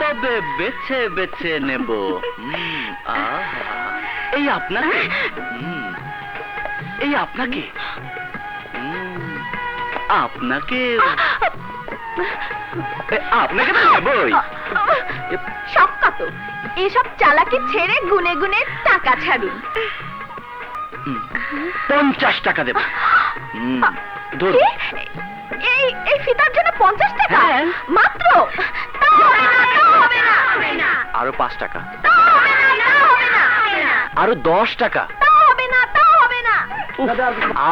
তবে বেছে বেছে নেব। এই আপনাকে। এই আপনাকে। আপনাকে। আপনাকে তো নেবই। সক্কা তো এসব চালাকি ছেড়ে গুনে গুনে টাকা ছাড়ুন। পঞ্চাশ টাকা দেব? এই এই ফিতার জন্য পঞ্চাশ টাকা? হ্যাঁ। মাত্র? আরও পাঁচ টাকা। আরও দশ টাকা। তা হবে না, তা হবে না, উফ,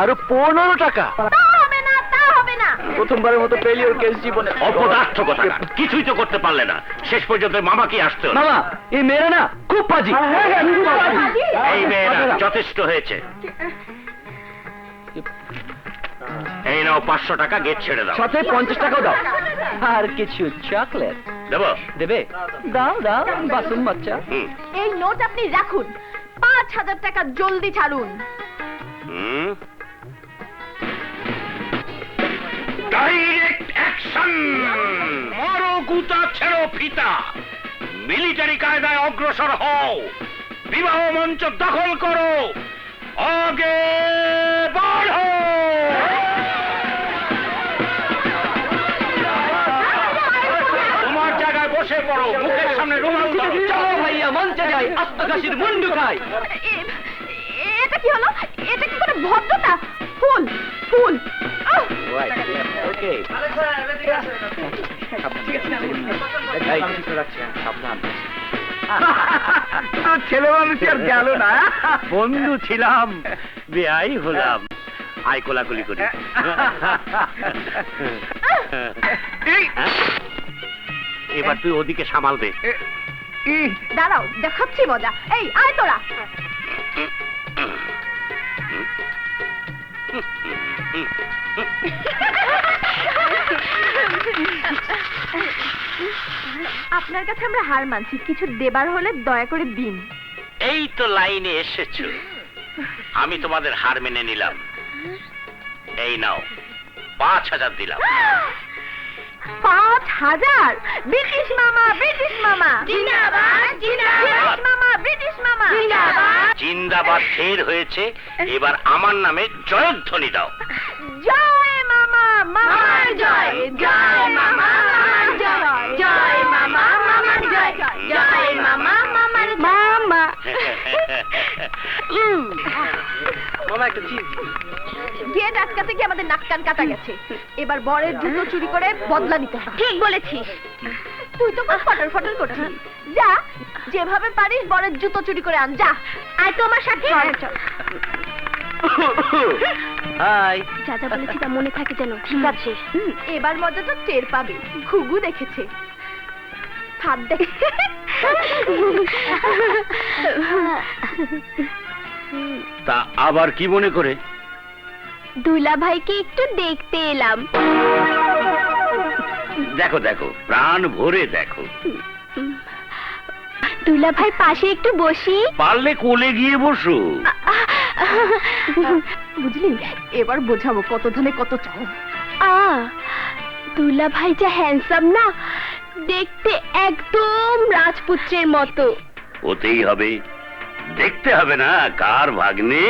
আরও পনেরো টাকা। তা হবে না, তা হবে না। প্রথমবারের মতো ফেলিওর কেস জীবনে। অপদার্থ কথা। কিছুই তো করতে পারলে না। শেষ পর্যন্ত মামাকে আসতে হলো। মামা এই মেয়েরা না খুব পাজি। এই মেয়েরা যথেষ্ট হয়েছে। এই নাও পাঁচশো টাকা গেট ছেড়ে দাও। সাথে পঞ্চাশ টাকাও দাও। আর কিছু চকলেট। দেবো? দেবে। দাও দাও বাসুন বাচ্চা। এই নোট আপনি রাখুন। পাঁচ হাজার টাকা জলদি ছাড়ুন। ডাইরেক্ট অ্যাকশন মারো গুতা ছেড়ো ফিতা। মিলিটারি কায়দায় অগ্রসর হও। বিবাহ মঞ্চ দখল করো। আগে পড়ো মুখের সামনে রুমাল চলো ভাইয়া মঞ্চে যাই মুন্ডু খাই এটা কি হলো এটা কি ভদ্রতা ফুল ফুল ছেলে মানুষ আর গেল না বন্ধু ছিলাম বেআই হলাম আই কোলাকুলি করি এবার তুই ওদিকে সামাল দে। দাঁড়াও দেখাচ্ছি মজা। এই আয় তোরা। আপনার কাছে আমরা হার মানছি কিছু দেবার হলে দয়া করে দিন। এই তো লাইনে এসেছ। আমি তোমাদের হার মেনে নিলাম। এই নাও পাঁচ হাজার দিলাম। পাঁচ হাজার। ব্রিটিশ মামা ব্রিটিশ মামা। জিন্দাবাদ জিন্দাবাদ। মামা ব্রিটিশ মামা। জিন্দাবাদ। জিন্দাবাদ ফের হয়েছে। এবার আমার নামে জয়ধ্বনি দাও। জয় মামা মামার জয়। জয়। মামা মামার জয়। জয় মামা মামার জয়। জয় মামা মামার মামা। মামা একটা চিজ গেট আটকাতে গিয়ে আমাদের নাক কান কাটা গেছে। এবার বরের জুতো চুরি করে বদলা নিতে হবে। ঠিক বলেছিস। তুই তো খুব ফটর ফটর করছিস। যা যেভাবে পারিস বরের জুতো চুরি করে আন। যা। আয় তো আমার সাথে। হাই। যা যা বলেছি তা মনে থাকে যেন। ঠিক আছে। এবার মজাটা টের পাবে। ঘুঘু দেখেছে। দেখে তা আবার কি মনে করে? দুলা ভাইকে একটু দেখতে এলাম। দেখো দেখো প্রাণ ভরে দেখো। দুলা ভাই পাশে একটু বসি। পারলে কোলে গিয়ে বসো। বুঝলি এবার বোঝাবো কত ধানে কত চাও আ দুলা ভাই যা হ্যান্ডসাম না দেখতে একদম রাজপুত্রের মতো। হতেই হবে। দেখতে হবে না কার ভাগ্নে?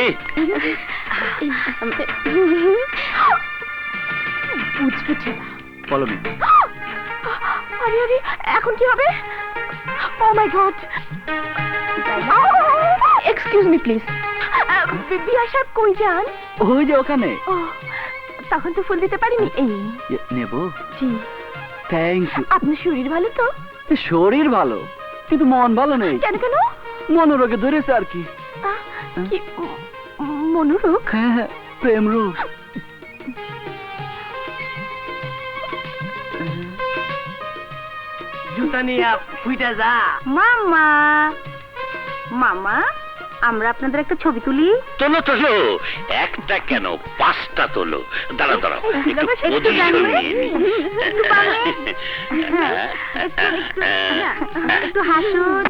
বুঝবুঝে না বলো আরে আরে এখন কি হবে? ও my god excuse me please বিয়া সাহেব কই যান ওই যে ওখানে। তখন তো ফুল দিতে পারিনি। এই। নেব। জি। থ্যাংক ইউ আপনার শরীর ভালো তো? শরীর ভালো। কিন্তু মন ভালো নেই। কেন কেন? মনোরোগে ধরেছে আর কি মনোরোগ? হ্যাঁ হ্যাঁ প্রেম রোগ জুতা নিয়ে ফুইটা যা। মামা মামা আমরা আপনাদের একটা ছবি তুলি। তোলো তোলো। একটা কেন পাঁচটা তোলো। দাঁড়া পারবে? হ্যাঁ, একটু একটু হাসুন।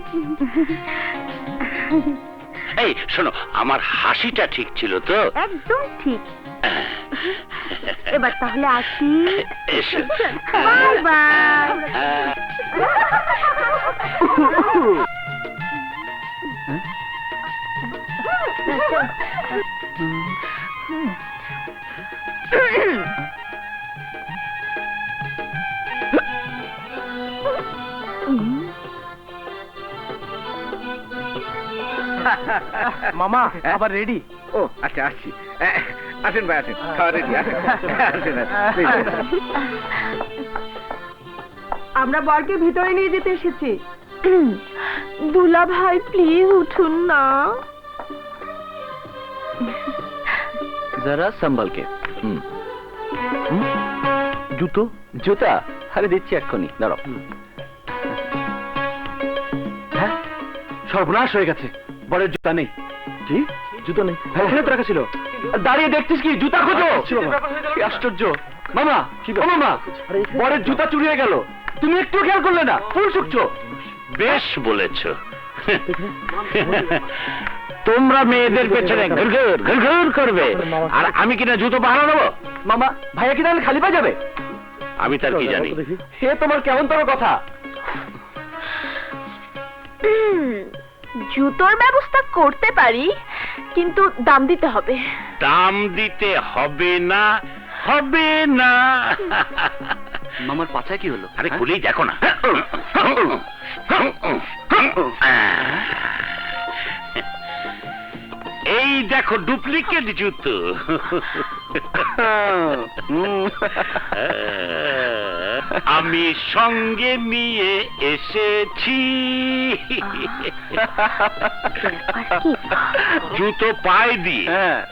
এই শোনো আমার হাসিটা ঠিক ছিল তো? একদম ঠিক। এবার তাহলে আসি। Bye bye. হ্যাঁ। মামা? আবার রেডি ও আচ্ছা আসছি। আসেন ভাই আসেন। খাওয়া রেডি আসেন। আমরা বরকে ভিতরে নিয়ে যেতে এসেছি। দুলা ভাই প্লিজ উঠুন না। যারা সম্বলকে। হুম। হুম? জুতো? জুতা? আরে দিচ্ছি এক্ষুনি। দাঁড়াও। হ্যাঁ? সর্বনাশ হয়ে গেছে। বরের জুতা নেই। কি? জুতো নেই? এখানে তো রাখা ছিল। দাঁড়িয়ে দেখছিস কি? জুতা খোঁজো। কি আশ্চর্য। মামা কি মামা বরের জুতা চুরি হয়ে গেল। তুমি একটু খেয়াল করলে না ফুল শুকছো। বেশ বলেছ। তোমরা মেয়েদের পেছনে ঘুর ঘুর ঘুর ঘুর করবে আর আমি কিনা জুতো পাহারা দেবো? মামা ভাইয়া কি তাহলে খালি পায়ে যাবে? আমি তার কি জানি? হে তোমার কেমন তোর কথা? জুতোর ব্যবস্থা করতে পারি কিন্তু দাম দিতে হবে। দাম দিতে হবে না হবে না। মামার পাছায় কি হলো? আরে হ্যাঁ? খুলেই দেখো না। এই দেখো ডুপ্লিকেট জুতো। আমি সঙ্গে নিয়ে এসেছি। জুতো পায়ে দিয়ে হ্যাঁ।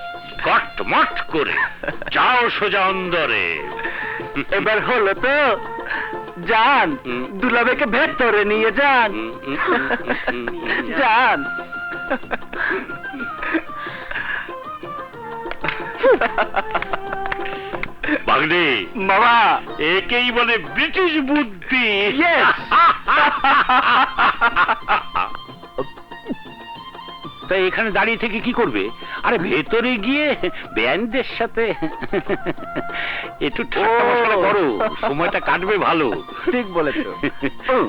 কট মট করে যাও সোজা অন্দরে। এবার হলো তো যান। দুলাবেকে ভেতরে নিয়ে যান। হুম, হুম, হুম, হুম, হুম। যান। বাগনে বাবা একেই বলে ব্রিটিশ বুদ্ধি. তাই এখানে দাঁড়িয়ে থেকে কি করবে আরে ভেতরে গিয়ে ব্যান্ডের সাথে একটু ঠাট্টা করো সময়টা কাটবে ভালো ঠিক বলেছ হুম।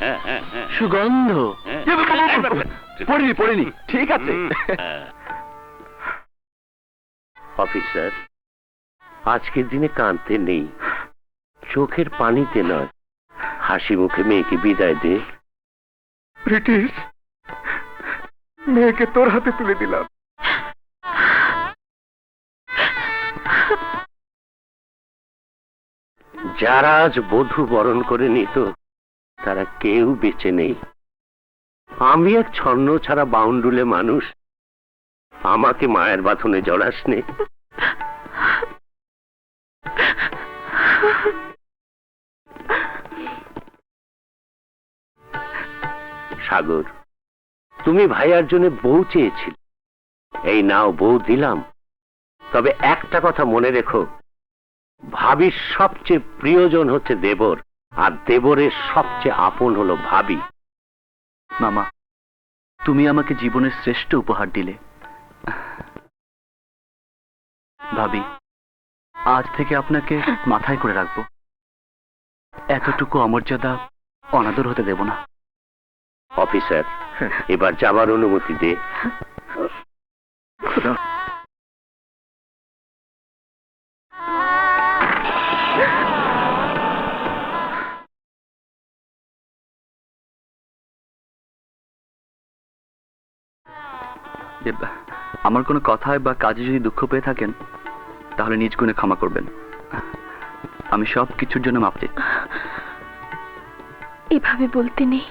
হ্যাঁ, হ্যাঁ, হ্যাঁ। সুগন্ধ। পড়িনি পড়িনি ঠিক আছে। অফিসার আজকের দিনে কাঁদতে নেই। চোখের পানিতে নয়। হাসি মুখে মেয়েকে বিদায় দে। ব্রিটিশ মেয়েকে তোর হাতে তুলে দিলাম। যারা আজ বধূ বরণ করে নিত তারা কেউ বেঁচে নেই। আমি এক ছন্ন ছাড়া বাউন্ডুলে মানুষ। আমাকে মায়ের বাঁধনে জড়াস নে। সাগর। তুমি ভাইয়ার জন্য বউ চেয়েছিলে। এই নাও, বউ দিলাম। তবে একটা কথা মনে রেখো। ভাবির সবচেয়ে প্রিয়জন হচ্ছে দেবর, আর দেবরের সবচেয়ে আপন হলো ভাবি। মামা, তুমি আমাকে জীবনের শ্রেষ্ঠ উপহার দিলে। ভাবি, আজ থেকে আপনাকে মাথায় করে রাখব। এতটুকু অমর্যাদা অনাদর হতে দেব না। অফিসার এবার যাবার অনুমতি দে। আমার কোনো কথায় বা কাজে যদি দুঃখ পেয়ে থাকেন তাহলে নিজ গুণে ক্ষমা করবেন। আমি সব কিছুর জন্য মাপ চাই। এভাবে বলতে নেই।